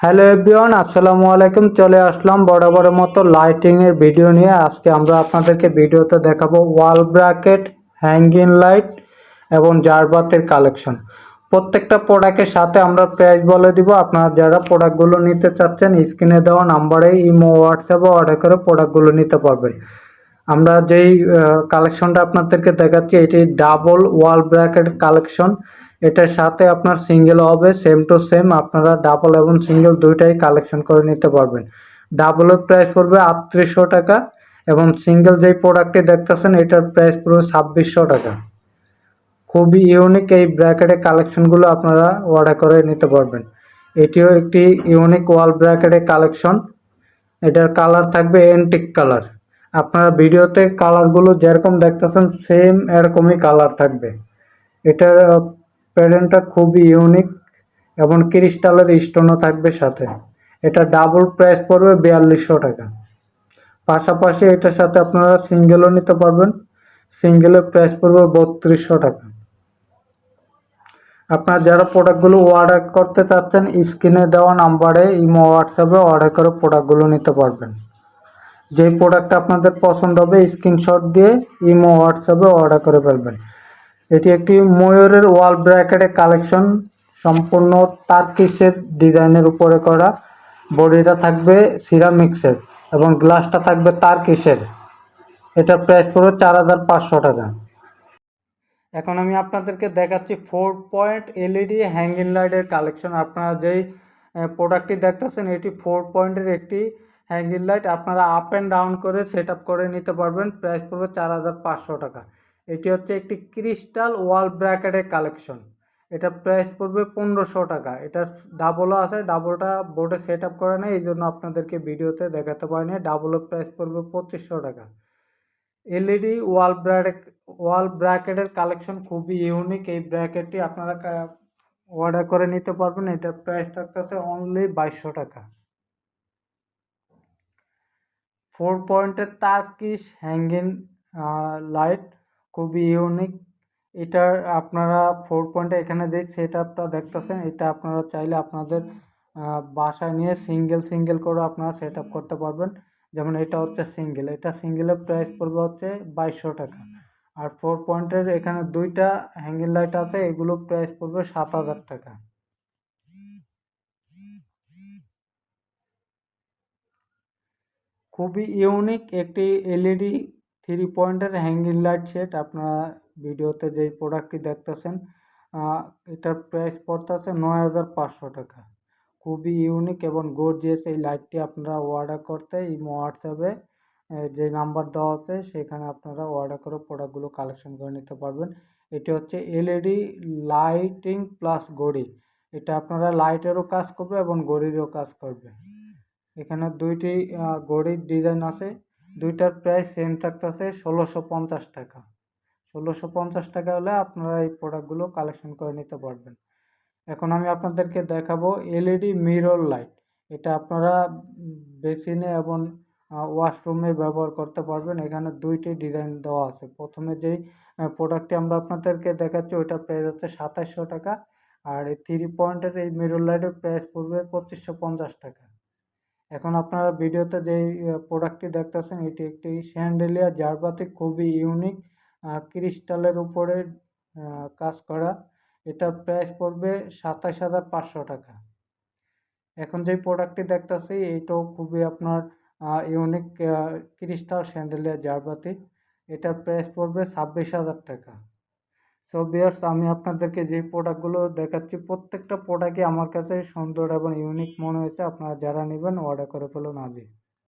Hello everyone আসসালামু আলাইকুম। চলে আসলাম বরাবরের মতো লাইটিং এর ভিডিও নিয়ে। আজকে আমরা আপনাদেরকে ভিডিওতে দেখাবো ওয়াল ব্র্যাকেট হ্যাঙ্গিং লাইট এবং জারবাতের কালেকশন প্রত্যেকটা প্রোডাক্টের সাথে আমরা প্রাইস বলে দিব। আপনারা যারা প্রোডাক্টগুলো নিতে চাচ্ছেন, স্ক্রিনে দেওয়া নাম্বারে ইমো হোয়াটসঅ্যাপে অর্ডার করে প্রোডাক্টগুলো নিতে পারবেন। আমরা যেই কালেকশনটা আপনাদেরকে দেখাচ্ছি, এটি ডাবল ওয়াল ব্র্যাকেট কালেকশন এটার সাথে আপনার সিঙ্গেল হবে সেম টু সেম আপনারা ডাবল এবং সিঙ্গেল দুইটাই কালেকশন করে নিতে পারবেন। ডাবলের প্রাইস পড়বে আটত্রিশশো টাকা এবং সিঙ্গেল যেই প্রোডাক্টটি দেখতেছেন, এটার প্রাইস পড়বে ছাব্বিশশো টাকা। খুবই ইউনিক এই ব্র্যাকেটের কালেকশনগুলো আপনারা অর্ডার করে নিতে পারবেন। এটিও একটি ইউনিক ওয়াল ব্র্যাকেটের কালেকশন এটার কালার থাকবে এন্টিক কালার আপনারা ভিডিওতে কালারগুলো যেরকম দেখতেছেন সেম এরকমই কালার থাকবে। এটার প্যাটার্নটা খুবই ইউনিক এবং ক্রিস্টালের স্টোনও থাকবে সাথে। এটা ডাবল প্রাইস পড়বে বিয়াল্লিশশো টাকা। পাশাপাশি এটার সাথে আপনারা সিঙ্গেলও নিতে পারবেন। সিঙ্গেলের প্রাইস পড়বে বত্রিশশো টাকা। আপনারা যারা প্রোডাক্টগুলো অর্ডার করতে চাচ্ছেন স্ক্রিনে দেওয়া নাম্বারে ইমো হোয়াটসঅ্যাপে অর্ডার করে প্রোডাক্টগুলো নিতে পারবেন। যে প্রোডাক্টটা আপনাদের পছন্দ হবে স্ক্রিনশট দিয়ে ইমো হোয়াটসঅ্যাপে অর্ডার করে ফেলবেন। এটি একটি ময়ূরের ওয়াল ব্র্যাকেটের কালেকশন। সম্পূর্ণ তার্কিসের ডিজাইনের উপরে করা। বডিটা থাকবে সিরামিক্সের এবং গ্লাসটা থাকবে তার্কিসের। এটা প্রাইস পড়বে চার হাজার পাঁচশো টাকা। এখন আমি আপনাদেরকে দেখাচ্ছি ফোর পয়েন্ট এলইডি হ্যাঙ্গিং লাইটের কালেকশন। আপনারা যেই প্রোডাক্টটি দেখতেছেন, এটি ফোর পয়েন্টের একটি হ্যাঙ্গিং লাইট আপনারা আপ অ্যান্ড ডাউন করে সেট করে নিতে পারবেন। প্রাইস পড়বে চার হাজার পাঁচশো টাকা। এটি হচ্ছে একটি ক্রিস্টাল ওয়াল ব্র্যাকেটের কালেকশন। এটা প্রাইস পড়বে পনেরোশো টাকা। এটা ডাবলও আছে, ডাবলটা বোর্ডে সেট আপ করে নেয় এই জন্য আপনাদেরকে ভিডিওতে দেখাতে পারিনি। ডাবলের প্রাইস পড়বে পঁচিশশো টাকা। এলইডি ওয়াল ব্র্যাকেট, ওয়াল ব্র্যাকেটের কালেকশন খুবই ইউনিক। এই ব্র্যাকেটটি আপনারা অর্ডার করে নিতে পারবেন। এটার প্রাইস থাকতেছে অনলি বাইশশো টাকা। ফোর পয়েন্টের তার্কিশ হ্যাঙ্গিং লাইট। খুবই ইউনিক এটার আপনারা ফোর পয়েন্টে এখানে যে সেট আপটা দেখতেছেন, এটা আপনারা চাইলে আপনাদের বাসায় নিয়ে সিঙ্গেল সিঙ্গেল করে আপনারা সেট আপ করতে পারবেন। যেমন এটা হচ্ছে সিঙ্গেল এটা সিঙ্গেলের প্রাইস পড়বে হচ্ছে বাইশশো টাকা। আর ফোর পয়েন্টের এখানে দুইটা হ্যাঙ্গিং লাইট আছে, এগুলো প্রাইস পড়বে সাত হাজার টাকা। খুবই ইউনিক একটি এলইডি থ্রি পয়েন্টের হ্যাঙ্গিং লাইট সেট আপনারা ভিডিওতে যেই প্রোডাক্টটি দেখতেছেন এটার প্রাইস পড়তেছে নয় হাজার পাঁচশো টাকা। খুবই ইউনিক এবং গর্জিয়াস এই লাইটটি আপনারা অর্ডার করতে এই হোয়াটসঅ্যাপে যে নাম্বার দেওয়া আছে, সেখানে আপনারা অর্ডার করে প্রোডাক্টগুলো কালেকশন করে নিতে পারবেন। এটি হচ্ছে এলইডি লাইটিং প্লাস গড়ি এটা আপনারা লাইটেরও কাজ করবে এবং গড়িরও কাজ করবে। এখানে দুইটি গড়ির ডিজাইন আছে। দুইটার প্রাইস সেম থাকতেছে ষোলোশো পঞ্চাশ টাকা। ষোলোশো পঞ্চাশ টাকা হলে আপনারা এই প্রোডাক্টগুলো কালেকশন করে নিতে পারবেন। এখন আমি আপনাদেরকে দেখাবো এলইডি মিরর লাইট এটা আপনারা বেসিনে এবং ওয়াশরুমে ব্যবহার করতে পারবেন। এখানে দুইটি ডিজাইন দেওয়া আছে। প্রথমে যেই প্রোডাক্টটি আমরা আপনাদেরকে দেখাচ্ছি ওইটা প্রাইস হচ্ছে সাতাশশো টাকা। আর এই থ্রি পয়েন্টের এই মিরর লাইটের প্রাইস পড়বে পঁচিশশো পঞ্চাশ টাকা। এখন আপনারা ভিডিওতে যেই প্রোডাক্টটি দেখতেছেন, এটি একটি স্যান্ডেলিয়া জারবাতি খুবই ইউনিক ক্রিস্টালের উপরে কাজ করা। এটার প্রাইস পড়বে সাতাশ হাজার পাঁচশো টাকা। এখন যেই প্রোডাক্টটি দেখতেছি এইটাও খুবই আপনার ইউনিক ক্রিস্টাল স্যান্ডেলিয়া জারবাতি এটার প্রাইস পড়বে ছাব্বিশ হাজার টাকা। সো বিয়ার্স আমি আপনাদেরকে যে প্রোডাক্টগুলো দেখাচ্ছি, প্রত্যেকটা প্রোডাক্টই আমার কাছে সুন্দর এবং ইউনিক মনে হয়েছে। আপনারা যারা নেবেন অর্ডার করে ফেলুন আজই।